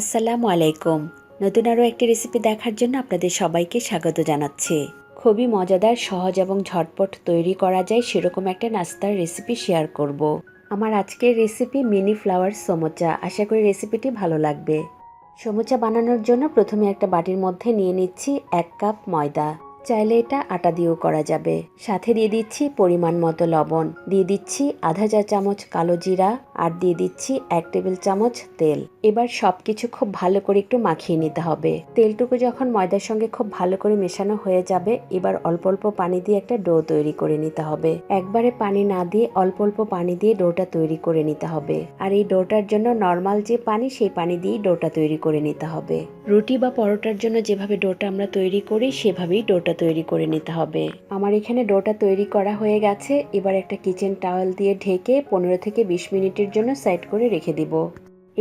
আসসালামু আলাইকুম। নতুন আরও একটি রেসিপি দেখার জন্য আপনাদের সবাইকে স্বাগত জানাচ্ছি। খুবই মজাদার, সহজ এবং ঝটপট তৈরি করা যায় সেরকম একটা নাস্তার রেসিপি শেয়ার করব। আমার আজকের রেসিপি মিনি ফ্লাওয়ার সমোচা। আশা করি রেসিপিটি ভালো লাগবে। সমোচা বানানোর জন্য প্রথমে একটা বাটির মধ্যে নিয়ে নিচ্ছি এক কাপ ময়দা। চাইলে এটা আটা দিয়েও করা যাবে। সাথে দিয়ে দিচ্ছি পরিমাণ মতো লবণ। দিয়ে দিচ্ছি আধা চা চামচ কালো জিরা আর দিয়ে দিচ্ছি এক টেবিল চামচ তেল। এবার সবকিছু খুব ভালো করে একটু মাখিয়ে নিতে হবে। তেলটুকু যখন ময়দার সঙ্গে খুব ভালো করে মেশানো হয়ে যাবে, এবার অল্প অল্প পানি দিয়ে একটা ডো তৈরি করে নিতে হবে। একবারে পানি না দিয়ে অল্প অল্প পানি দিয়ে ডোটা তৈরি করে নিতে হবে। আর এই ডোটার জন্য নর্মাল যে পানি, সেই পানি দিয়েই ডোটা তৈরি করে নিতে হবে। রুটি বা পরোটার জন্য যেভাবে ডোটা আমরা তৈরি করি, সেভাবেই ডোটা তৈরি করে নিতে হবে। আমার এখানে ডোটা তৈরি করা হয়ে গেছে। এবার একটা কিচেন টাওয়েল দিয়ে ঢেকে পনেরো থেকে বিশ মিনিটের জন্য সাইড করে রেখে দিব।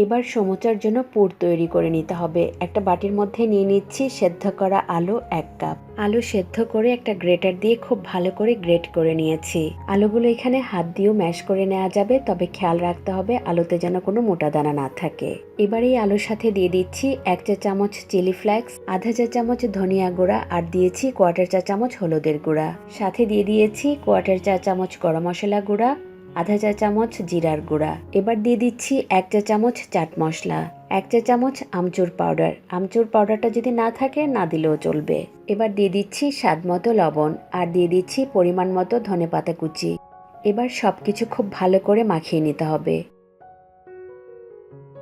এবার সমোচার জন্য পুর তৈরি করে নিতে হবে। একটা বাটির মধ্যে নিয়ে নিচ্ছি সেদ্ধ করা আলু এক কাপ। আলু সেদ্ধ করে একটা গ্রেটার দিয়ে খুব ভালো করে গ্রেট করে নিয়েছি। আলুগুলো এখানে হাত দিয়েও ম্যাশ করে নেওয়া যাবে, তবে খেয়াল রাখতে হবে আলুতে যেন কোনো মোটা দানা না থাকে। এবার এই আলুর সাথে দিয়ে দিচ্ছি এক চা চামচ চিলি ফ্লেক্স, আধা চা চামচ ধনিয়া গুঁড়া আর দিয়েছি কোয়ার্টার চা চামচ হলুদের গুঁড়া। সাথে দিয়ে দিয়েছি কোয়ার্টার চা চামচ গরম মশলা গুঁড়া আধা চা চামচ জিরার গুঁড়া। এবার দিয়ে দিচ্ছি এক চা চামচ চাট মশলা, এক চা চামচ আমচুর পাউডার। আমচুর পাউডারটা যদি না থাকে, না দিলেও চলবে। এবার দিয়ে দিচ্ছি স্বাদ মতো লবণ আর দিয়ে দিচ্ছি পরিমাণ মতো ধনে পাতা কুচি। এবার সব কিছু খুব ভালো করে মাখিয়ে নিতে হবে।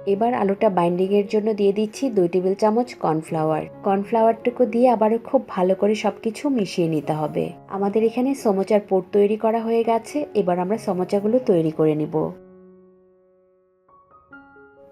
এবার আলুটা বাইন্ডিংয়ের জন্য দিয়ে দিচ্ছি দুই টেবিল চামচ কর্নফ্লাওয়ার। কর্নফ্লাওয়ারটুকু দিয়ে আবারও খুব ভালো করে সবকিছু মিশিয়ে নিতে হবে। আমাদের এখানে সমোচার পোট তৈরি করা হয়ে গেছে, এবার আমরা সমোচাগুলো তৈরি করে নিব।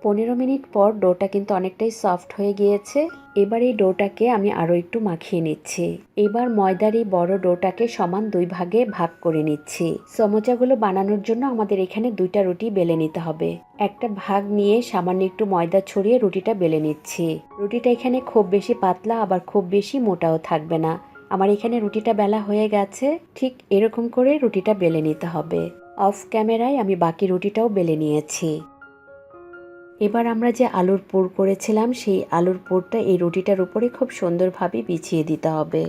পনেরো মিনিট পর ডোটা কিন্তু অনেকটাই সফট হয়ে গিয়েছে। এবার এই ডোটাকে আমি আরও একটু মাখিয়ে নিচ্ছি। এবার ময়দার এই বড় ডোটাকে সমান দুই ভাগে ভাগ করে নিচ্ছি। সমোচাগুলো বানানোর জন্য আমাদের এখানে দুইটা রুটি বেলে নিতে হবে। একটা ভাগ নিয়ে সামান্য একটু ময়দা ছড়িয়ে রুটিটা বেলে নিচ্ছি। রুটিটা এখানে খুব বেশি পাতলা, আবার খুব বেশি মোটাও থাকবে না। আমার এখানে রুটিটা বেলা হয়ে গেছে। ঠিক এরকম করে রুটিটা বেলে নিতে হবে। অফ ক্যামেরায় আমি বাকি রুটিটাও বেলে নিয়েছি। এবার আমরা যে আলুর পুর করেছিলাম, সেই আলুর পুরটা এই রুটিটার উপরে খুব সুন্দরভাবে বিছিয়ে দিতে হবে।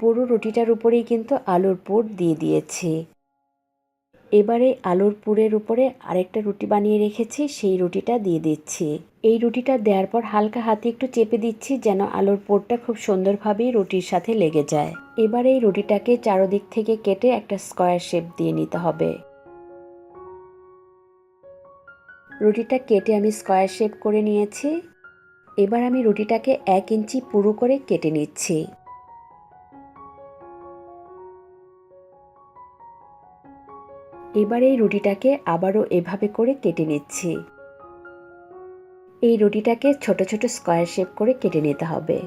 পুরো রুটিটার উপরেই কিন্তু আলুর পুর দিয়ে দিয়েছি। এবারে আলুর পুরের উপরে আরেকটা রুটি বানিয়ে রেখেছি, সেই রুটিটা দিয়ে দিচ্ছি। এই রুটিটা দেওয়ার পর হালকা হাতে একটু চেপে দিচ্ছি, যেন আলুর পুরটা খুব সুন্দরভাবেই রুটির সাথে লেগে যায়। এবার এই রুটিটাকে চারোদিক থেকে কেটে একটা স্কোয়ার শেপ দিয়ে নিতে হবে। রুটিটা কেটে আমি স্কোয়ার শেপ করে নিয়েছি। এবার আমি রুটিটাকে এক ইঞ্চি পুরো করে কেটে নিচ্ছি। এবার এই রুটিটাকে আবারও এভাবে করে কেটে নিচ্ছি। এই রুটিটাকে ছোট ছোট স্কোয়ার শেপ করে কেটে নিতে হবে।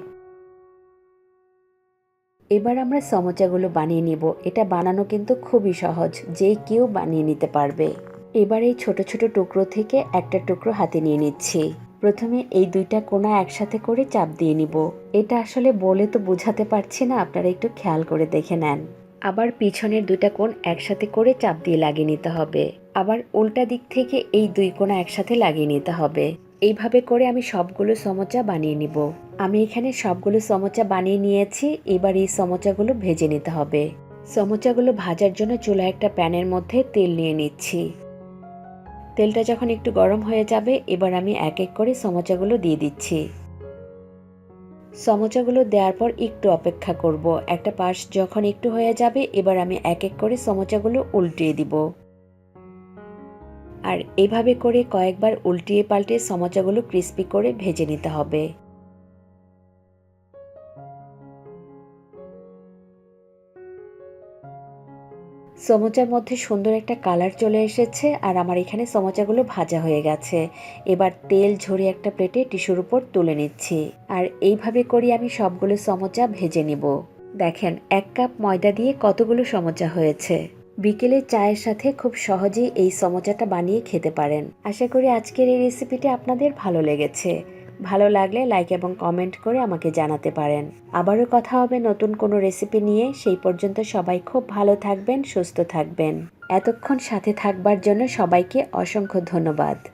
এবার আমরা সমোচাগুলো বানিয়ে নিব। এটা বানানো কিন্তু খুবই সহজ। যে কেউ বানিয়ে নিতে পারবে। এবার এই ছোট ছোট টুকরো থেকে একটা টুকরো হাতে নিয়ে নিচ্ছি। প্রথমে এই দুইটা কোনা একসাথে করে চাপ দিয়ে নিব। এটা আসলে বলে তো বোঝাতে পারছি না, আপনারা একটু খেয়াল করে দেখে নেন। আবার পিছনের দুইটা কোণ একসাথে করে চাপ দিয়ে লাগিয়ে নিতে হবে। আবার উল্টা দিক থেকে এই দুই কোণা একসাথে লাগিয়ে নিতে হবে। এইভাবে করে আমি সবগুলো সমোচা বানিয়ে নিব। আমি এখানে সবগুলো সমোচা বানিয়ে নিয়েছি, এবার এই সমোচাগুলো ভেজে নিতে হবে। সমোচাগুলো ভাজার জন্য চুলা একটা প্যানের মধ্যে তেল নিয়ে নিচ্ছি। তেলটা যখন একটু গরম হয়ে যাবে, এবার আমি এক এক করে সমোচাগুলো দিয়ে দিচ্ছি। সমোচাগুলো দেওয়ার পর একটু অপেক্ষা করব। একটা পাশ যখন একটু হয়ে যাবে, এবার আমি এক এক করে সমোচাগুলো উল্টিয়ে দিব। আর এভাবে করে কয়েকবার উল্টিয়ে পাল্টে সমোচাগুলো ক্রিস্পি করে ভেজে নিতে হবে। সমোচার মধ্যে সুন্দর একটা কালার চলে এসেছে আর আমার এখানে সমোচাগুলো ভাজা হয়ে গেছে। এবার তেল ঝরিয়ে একটা প্লেটে টিস্যুর উপর তুলে নিচ্ছি। আর এইভাবে করি আমি সবগুলো সমোচা ভেজে নিব। দেখেন, এক কাপ ময়দা দিয়ে কতগুলো সমোচা হয়েছে। বিকেলে চায়ের সাথে খুব সহজেই এই সমোচাটা বানিয়ে খেতে পারেন। আশা করি আজকের এই রেসিপিটি আপনাদের ভালো লেগেছে। ভালো লাগলে লাইক এবং কমেন্ট করে আমাকে জানাতে পারেন। আবারও কথা হবে নতুন কোনো রেসিপি নিয়ে। সেই পর্যন্ত সবাই খুব ভালো থাকবেন, সুস্থ থাকবেন। এতক্ষণ সাথে থাকবার জন্য সবাইকে অসংখ্য ধন্যবাদ।